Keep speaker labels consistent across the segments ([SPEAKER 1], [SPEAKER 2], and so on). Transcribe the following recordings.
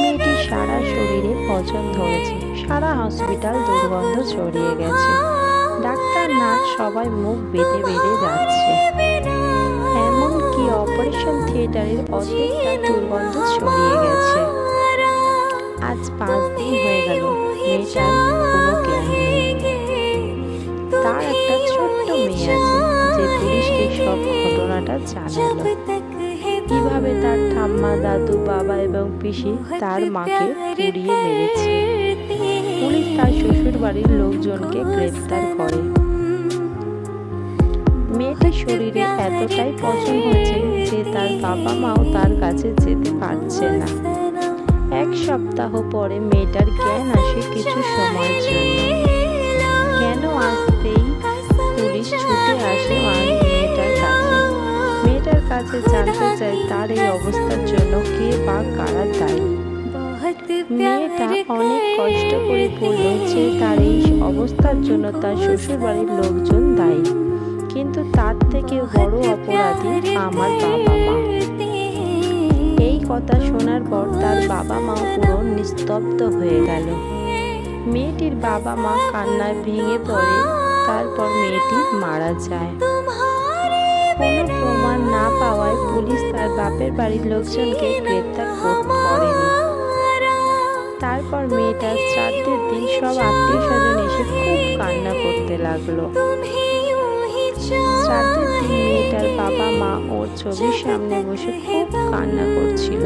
[SPEAKER 1] মেয়েটির সারা শরীরে পচন ধরেছে। সারা হসপিটাল দুর্গন্ধ ছড়িয়ে গেছে। ডাক্তার নার্স সবাই মুখ বেঁধে বেঁধে যাচ্ছে। এমনকি অপারেশন থিয়েটারের অর্ধেকটা দুর্গন্ধ ছড়িয়ে গেছে। আজ পাঁচ দিন হয়ে গেল। মেয়েটার কোনো জ্ঞান নেই। তার একটা ছোট্ট মেয়ে আছে যে পুলিশকে সব ঘটনাটা জানালো। কীভাবে তার ঠাম্মা দাদু বাবা এবং পিসি তার মাকে পুড়িয়ে মেরেছে? পুলিশ তার শ্বশুর বাড়ির লোকজনকে গ্রেফতার করে। মেয়েটির শরীরে এতটাই পছন্দ হয়েছে যে তার বাবা মাও তার কাছে যেতে পারছে না। এক সপ্তাহ পরে মেয়েটার জ্ঞান আসে কিছু সময়ের জন্য। কেন আসতেই পুলিশ ছুটে আসে মেয়েটার কাছে জানতে চাই তার এই অবস্থার জন্য কে বা কারা দায়ী। মেয়েটা অনেক কষ্ট করে বলল যে তার এই অবস্থার জন্য তার শ্বশুর বাড়ির লোকজন দায়ী। কিন্তু তার থেকে বড় অপরাধী আমার বাবা মা। এই কথা শোনার পর তার বাবা মা পুরো নিস্তব্ধ হয়ে গেল। মেয়েটির বাবা মা কান্নায় ভেঙে পড়ে তারপর মেয়েটি মারা যায়। কোনো প্রমাণ না পাওয়ায় পুলিশ তার বাপের বাড়ির লোকজনকে গ্রেপ্তার করেনি। তারপর মেয়েটার শ্রাদ্ধের দিন সব আত্মীয় স্বজন এসে খুব কান্না করতে লাগল। শ্রাদ্ধের দিন মেয়েটার বাবা, মা ওর ছবির সামনে বসে খুব কান্না করছিল।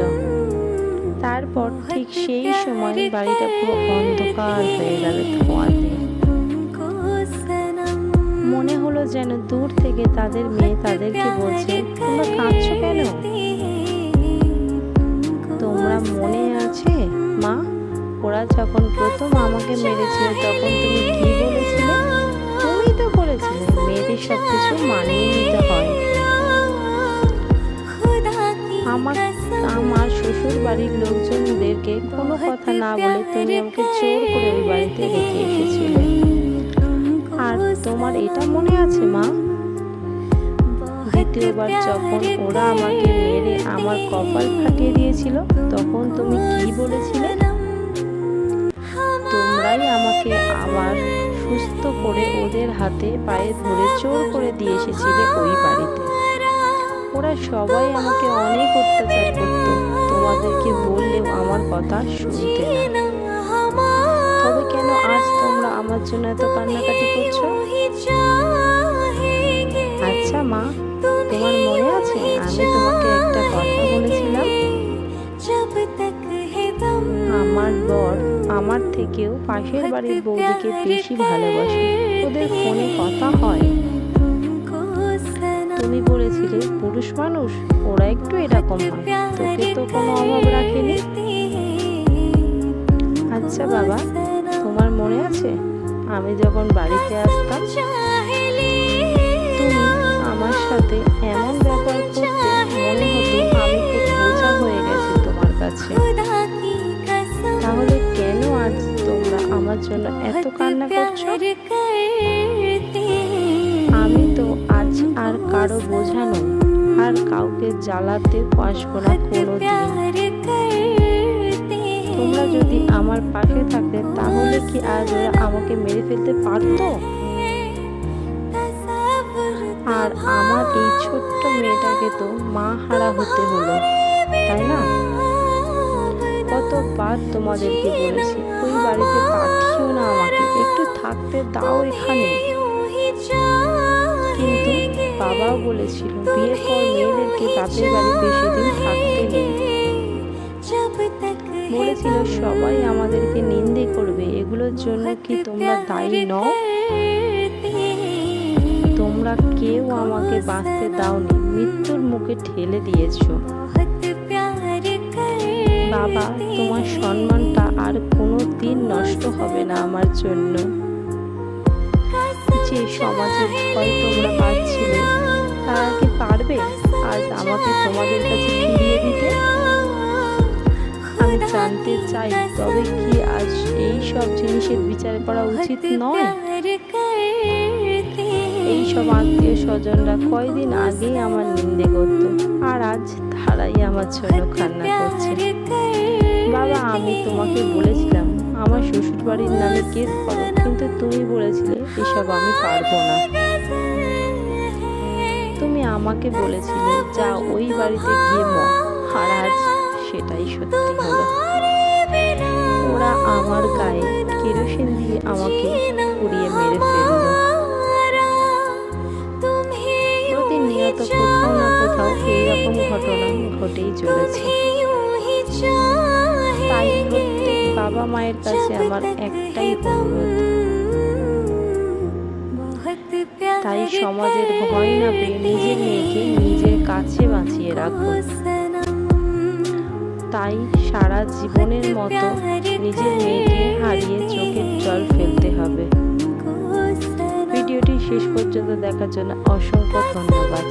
[SPEAKER 1] তারপর ঠিক সেই সময় বাড়িটা পুরো অন্ধকার হয়ে গেল ধোঁয়াতে হলো যেন দূর থেকে তাদের মেয়ে তাদেরকে বলছে, তোমরা কাঁদছো কেন? তোমরা মনে আছে, মা? ওরা যখন প্রথম আমাকে মেরেছিল, তখন তুমি কি বলেছিলে? তুমি তো বলেছিলে, মেয়েদের সব কিছু মানিয়ে নিতে হয়। আমার আমার শ্বশুর বাড়ির লোকজনদেরকে কোনো কথা না বলে তুমি আমাকে জোর করে ওই বাড়িতে রেখে এসেছিলে। আর তোমার এটা মনে আছে, মা? দ্বিতীয়বার যখন ওরা আমাকে মেরে আমার কপাল ফাটিয়ে দিয়েছিল, তখন তুমি কি বলেছিলে? তোমরাই আমাকে আবার সুস্থ করে ওদের হাতে পায়ে ধরে চোর করে দিয়ে এসেছিলে ওই বাড়িতে। ওরা সবাই আমাকে অনেক অত্যাচার করত। তোমাদেরকে বললেও আমার কথা শুনতে না। আমার জন্য এত কান্নাকাটি করছ? আচ্ছা মা, তোমার মনে আছে? আমি তোমাকে একটা কথা বলেছিলাম। আমার বর আমার থেকেও পাশের বাড়ির বৌদিকে বেশি ভালোবাসে। ওদের ফোনে কথা হয়। তুমি বলেছিলে, পুরুষ মানুষ, ওরা একটু এরকম হয়। তোকে তো কোনো অভাব রাখেনি? আচ্ছা বাবা, তোমার মনে আছে? আমি যখন বাড়িতে আসতাম, তুমি আমার সাথে এমন ব্যাপার করতে মনে হতো আমি খুব বোঝা হয়ে গেছি তোমার কাছে। তাহলে কেন আজ তোমরা আমার জন্য এত কান্না করছ? আমি তো আজ আর কারও বোঝানো আর কাউকে জ্বালাতে পাসবো না কোনো তোমরা যদি আমার পাশে থাকতে, তাহলে কি আজ ওরা আমাকে মেরে ফেলতে পারতো? আর আমার এই ছোট্ট মেয়েটাকে তো মা হারা হতে হলো, তাই না? কতবার তোমাদেরকে বলেছি, ওই বাড়িতে পাঠিও না আমাকে, একটু থাকতে দাও এখানে। কিন্তু বাবাও বলেছিল, বিয়ের পর মেয়েদেরকে বাপের বাড়ি বেশি দিন থাকতে নেই। বলেছিল, সবাই আমাদেরকে নিন্দে করবে। এগুলোর জন্য কি তোমরা দায়ী নও? তোমরা কেউ আমাকে বাঁচতে দাওনি, মৃত্যুর মুখে ঠেলে দিয়েছ। বাবা, তোমার সম্মানটা আর কোনো দিন নষ্ট হবে না আমার জন্য। যে সমাজের ভয় তোমরা পাচ্ছিলে, তারা কি পারবে? আজ আমাকে তোমাদের কাছে ফিরিয়ে দিতে? আমি জানতে চাই তবে কি আজ এই সব জিনিসের বিচার করা উচিত নয়? এই সব আত্মীয় স্বজনরা কয়দিন আগেই আমার নিন্দে করতো আর আজ ভাড়াই আমার জন্য কান্না করছে। বাবা আমি তোমাকে বলেছিলাম আমার শ্বশুর বাড়ির নামে কেস করো কিন্তু তুমি বলেছিলে এসব আমি পারব না। তুমি আমাকে বলেছিলে যা ওই বাড়িতে গিয়ে ম আর আজ সেটাই সত্যি হলো ওরা আমার গায়ে কেরোসিন দিয়ে আমাকে পুড়িয়ে মেরে ফেলল। প্রতিনিয়ত কোথাও না কোথাও এইরকম ঘটনা ঘটেই চলেছে। তাই প্রত্যেক বাবা মায়ের কাছে আমার একটাই অনুরোধ। তাই সমাজের ভয় না পেয়ে নিজের মেয়েকে নিজের কাছে বাঁচিয়ে রাখো। তাই সারা জীবনের মতো নিজের মেয়েকে হারিয়ে চোখের জল ফেলতে হবে। ভিডিওটি শেষ পর্যন্ত দেখার জন্য অসংখ্য ধন্যবাদ।